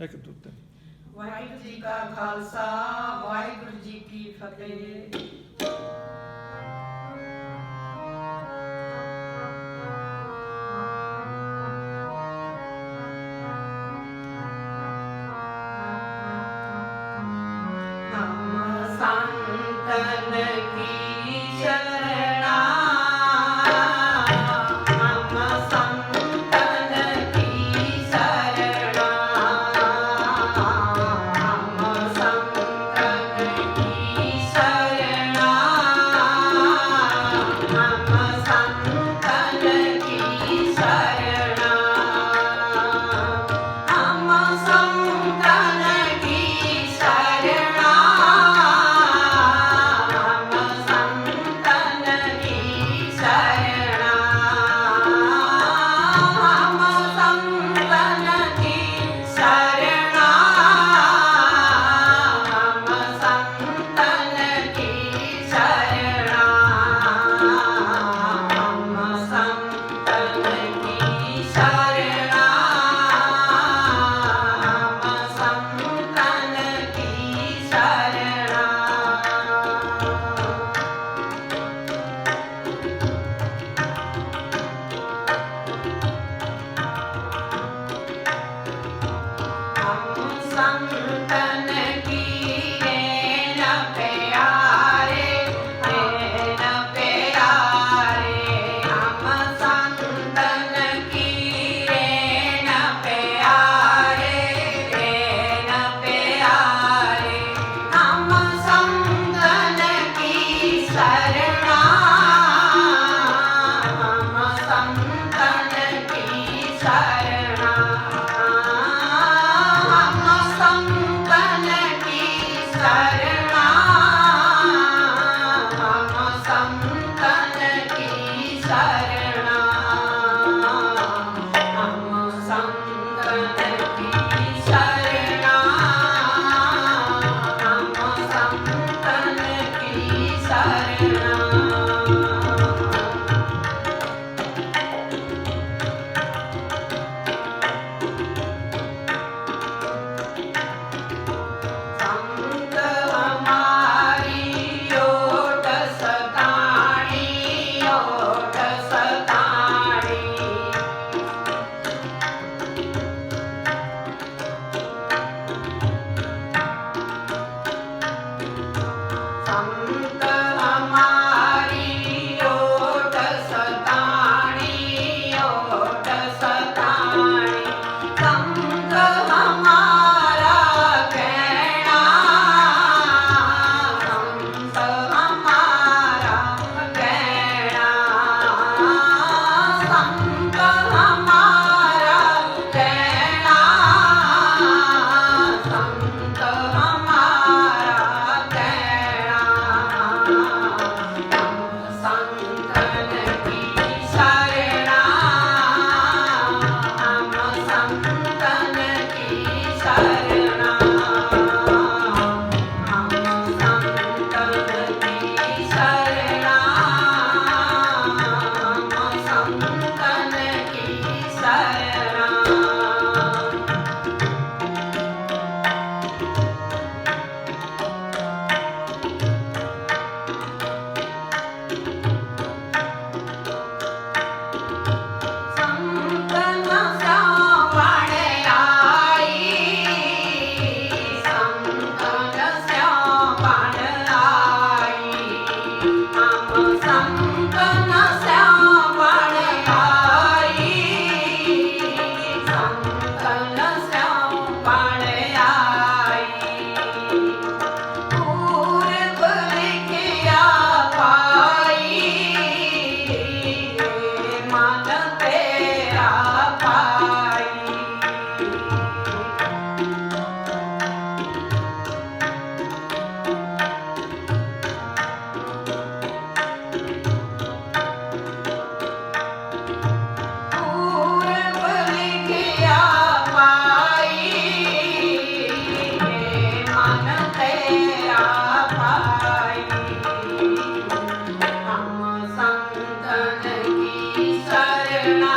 ਇੱਕ ਦੋ ਤਿੰਨ। ਵਾਹਿਗੁਰੂ ਜੀ ਕਾ ਖਾਲਸਾ ਵਾਹਿਗੁਰੂ ਜੀ ਕੀ ਫਤਿਹ। Santa. Bye.